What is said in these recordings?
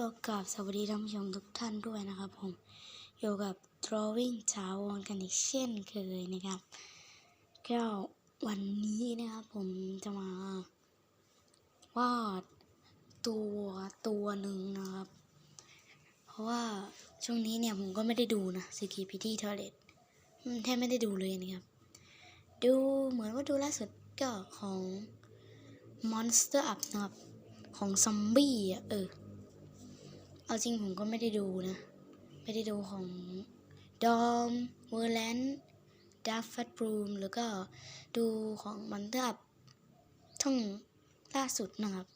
ก็กราบสวัสดีท่านผู้ชมทุกท่านด้วยนะครับผมอยู่กับ drawing ถาวรกันอีกเช่นเคยนะครับ ก็วันนี้นะครับผมจะมาวาดตัวตัวหนึ่งนะครับ เพราะว่าช่วงนี้เนี่ยผมก็ไม่ได้ดูนะ s k p t Toilet อืมแทบไม่ได้ดูเลยนะครับ ดูเหมือนว่าดูล่าสุดก็ของ Monster Up นะครับ ของซอมบี้อะเออ เอาจริงผมก็ไม่ได้ดูนะ ไม่ได้ดูของดอมเวอร์แลนด์ดัฟฟัตบรูมแล้วก็ดูของมันเตอร์ช่องล่าสุดนะครับ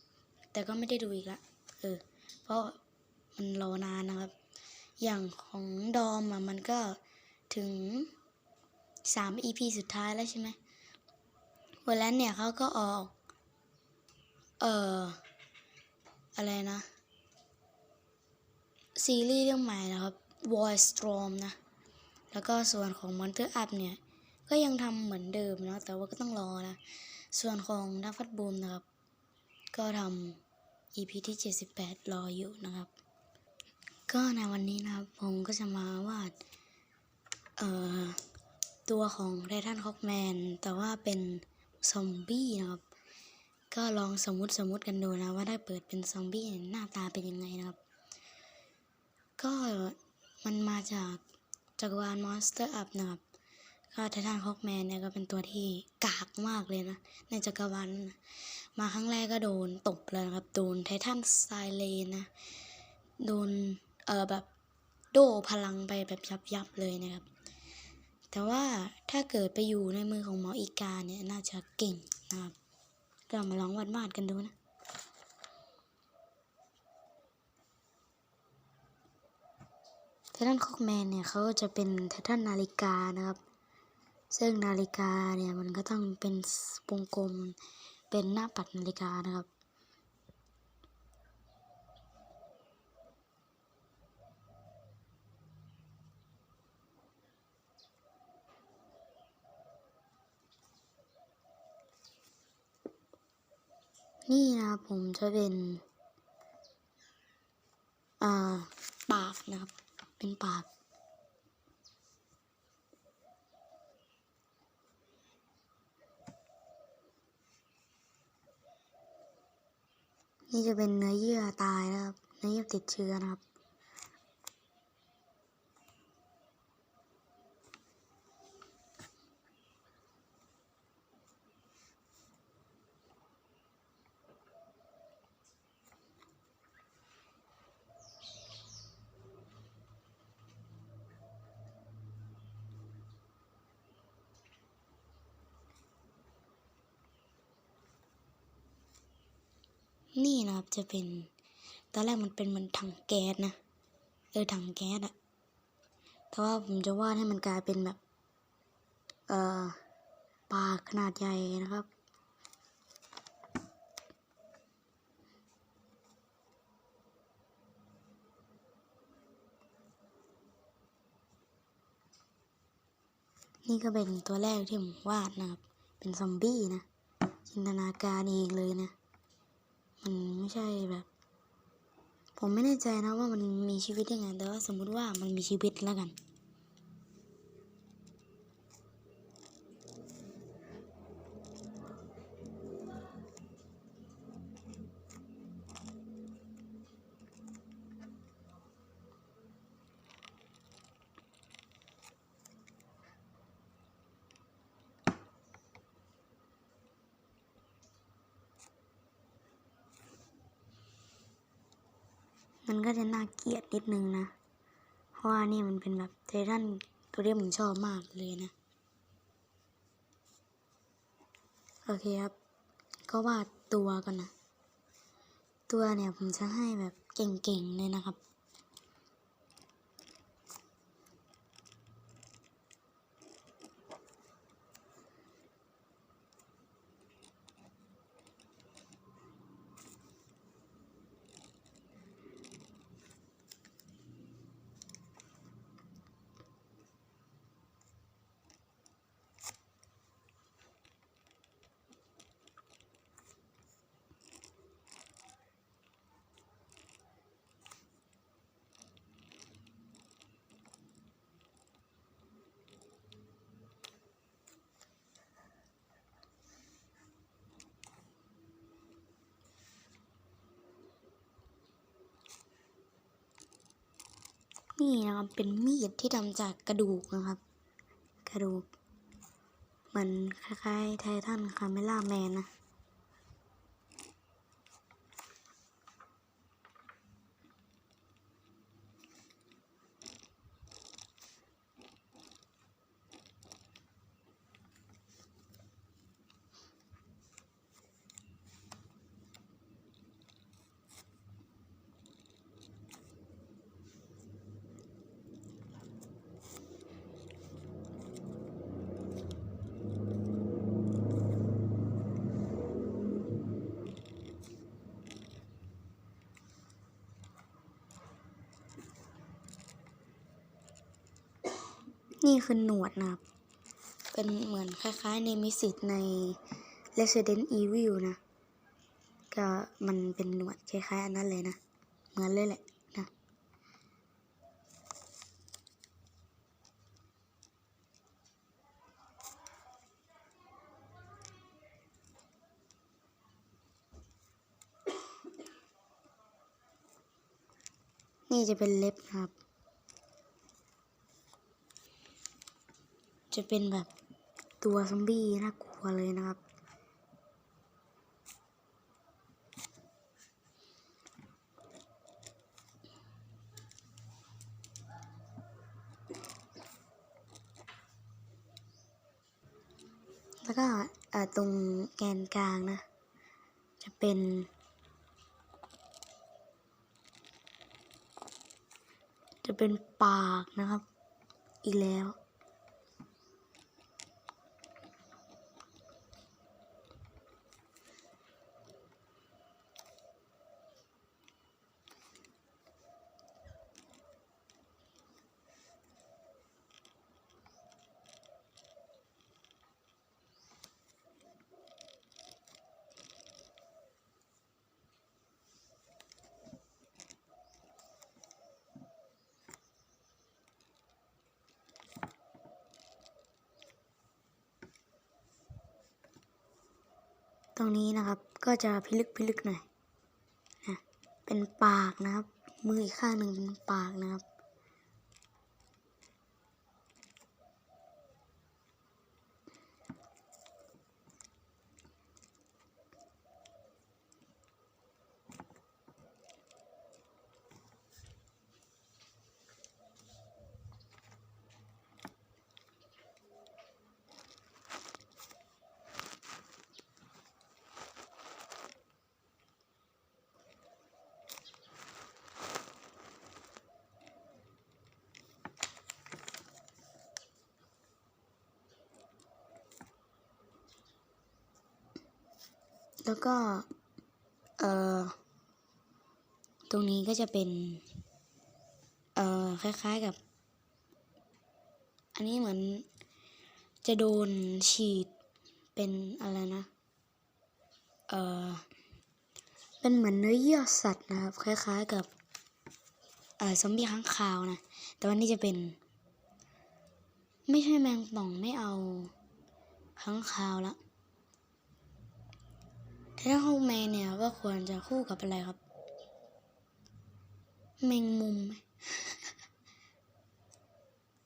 แต่ก็ไม่ได้ดูอีกละเออ เพราะมันรอนานนะครับ อย่างของดอมอะมันก็ถึงสาม EP สุดท้ายแล้วใช่ไหมเวอร์แลนด์เนี่ยเขาก็ออก เอ่อ อะไรนะ ซีรีส์เรื่องใหม่นะครับ War Storm นะ แล้วก็ส่วนของ Monster Up เนี่ย ก็ยังทำเหมือนเดิมนะ แต่ว่าก็ต้องรอนะ ส่วนของดัฟฟัดบูมนะครับ ก็ทำ EP ที่ 78 รออยู่นะครับ ก็ในวันนี้นะครับ ผมก็จะมาวาด เอ่อ ตัวของไททันคอกแมน แต่ว่าเป็นซอมบี้นะครับก็ลองสมมุติสมมุติกันดูนะว่าถ้าเปิดเป็นซอมบี้หน้าตาเป็นยังไงนะครับ ก็มันมาจากจักรวาล Monster Up นะครับก็ไททันฮอกแมนเนี่ยก็เป็นตัวที่กากมากเลยนะ ในจักรวาลนะมาครั้งแรกก็โดนตบเลยนะครับ โดนไททันไซเลนนะ โดน เออแบบโดพลังไปแบบยับยับเลยนะครับ แต่ว่าถ้าเกิดไปอยู่ในมือของหมออีกาเนี่ย น่าจะเก่งนะครับ ก็มาลองวาดวาดกันดูนะ ททันคอกแมนเนี่ยเขาจะเป็นไททันนาฬิกานะครับ ซึ่งนาฬิกาเนี่ยมันก็ต้องเป็นวงกลมเป็นหน้าปัดนาฬิกานะครับ นี่นะผมจะเป็น อ่า ปากนะครับ เป็นปากนี่จะเป็นเนื้อเยื่อตายนะครับ เนื้อเยื่อติดเชื้อนะครับ นี่นะครับจะเป็น ตอนแรกมันเป็นเหมือนถังแก๊สนะ เออถังแก๊สอะแต่ว่าผมจะวาดให้มันกลายเป็นแบบ เอ่อปากขนาดใหญ่นะครับ นี่ก็เป็นตัวแรกที่ผมวาดนะครับ เป็นซอมบี้นะ จินตนาการเองเลยนะ มันไม่ใช่แบบ ผมไม่แน่ใจนะว่ามันมีชีวิตยังไงแต่ว่าสมมุติว่ามันมีชีวิตแล้วกัน มันก็จะน่าเกลียดนิดนึงนะ เพราะว่านี่มันเป็นแบบไททันตัวที่ผมชอบมากเลยนะ โอเคครับ ก็วาดตัวกันนะ ตัวเนี่ยผมจะให้แบบเก่งๆเลยนะครับ นี่นะครับเป็นมีดที่ทำจากกระดูกนะครับ กระดูก มันคล้ายๆไททันคาเมล่าแมนนะ นี่คือหนวดนะครับ เป็นเหมือนคล้ายๆ ในมิสิตใน Resident Evil นะ ก็มันเป็นหนวดคล้ายๆ อันนั้นเลยนะ เหมือนเลยแหละนะ นี่จะเป็นเล็บนะครับ จะเป็นแบบตัวซอมบี้น่ากลัวเลยนะครับ แล้วก็ตรงแกนกลางนะ จะเป็นจะเป็นปากนะครับ อีกแล้ว ตรงนี้นะครับ ก็จะพิลึกพิลึกหน่อยนะเป็นปากนะครับ มืออีกข้างหนึ่งเป็นปากนะครับ แล้วก็ เอ่อ ตรงนี้ก็จะเป็น เอ่อ คล้ายๆกับ อันนี้เหมือนจะโดนฉีดเป็นอะไรนะ เอ่อ เป็นเหมือนเนื้อเยื่อสัตว์นะครับ คล้ายๆกับ เอ่อ ซอมบี้ค้างคาวนะ แต่วันนี้จะเป็น ไม่ใช่แมงป่องไม่เอาค้างคาวละ แต่ถ้าคู่แมงเนี่ยก็ควรจะคู่กับอะไรครับ แมงมุม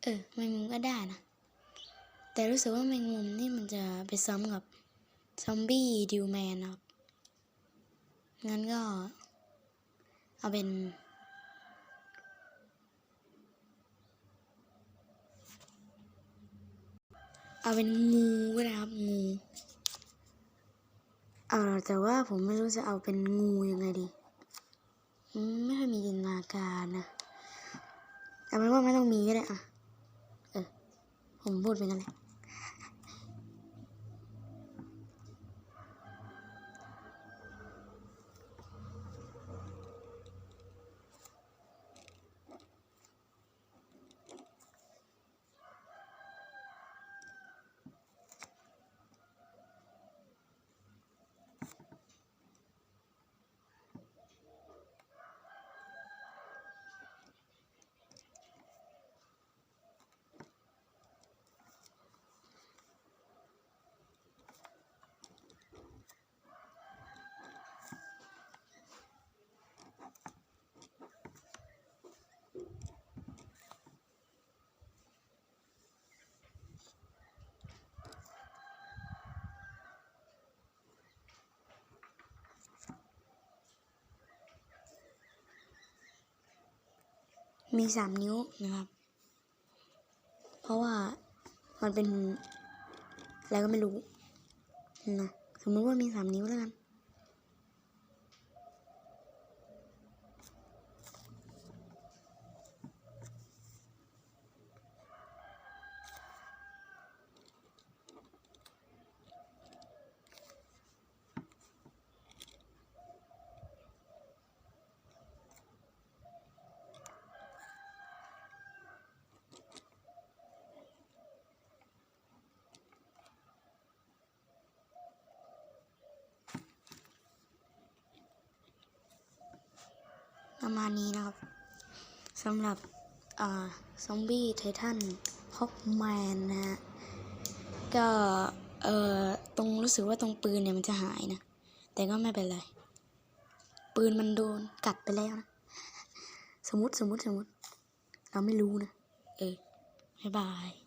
เออแมงมุมก็ได้นะ แต่รู้สึกว่าแมงมุมนี่มันจะไปซ้ำกับซอมบี้ดิวแมนครับ งั้นก็ เอาเป็น เอาเป็นงูก็ได้ครับงู เออแต่ว่าผมไม่รู้จะเอาเป็นงูยังไงดีไม่ค่อยมีจินตนาการนะเอาเป็นว่าไม่ต้องมีก็ได้อะเออผมพูดไปงั้นแหละ มีสามนิ้วนะครับ เพราะว่ามันเป็นอะไรก็ไม่รู้นะสมมติว่ามีสามนิ้วแล้วกัน ประมาณนี้นะครับสำหรับซอมบี้ไททันฮอกแมนนะฮะ ก็เอ่อตรงรู้สึกว่าตรงปืนเนี่ยมันจะหายนะ แต่ก็ไม่เป็นไร ปืนมันโดนกัดไปแล้วนะ สมมติสมมติสมมติ เราไม่รู้นะ เออบ๊ายบาย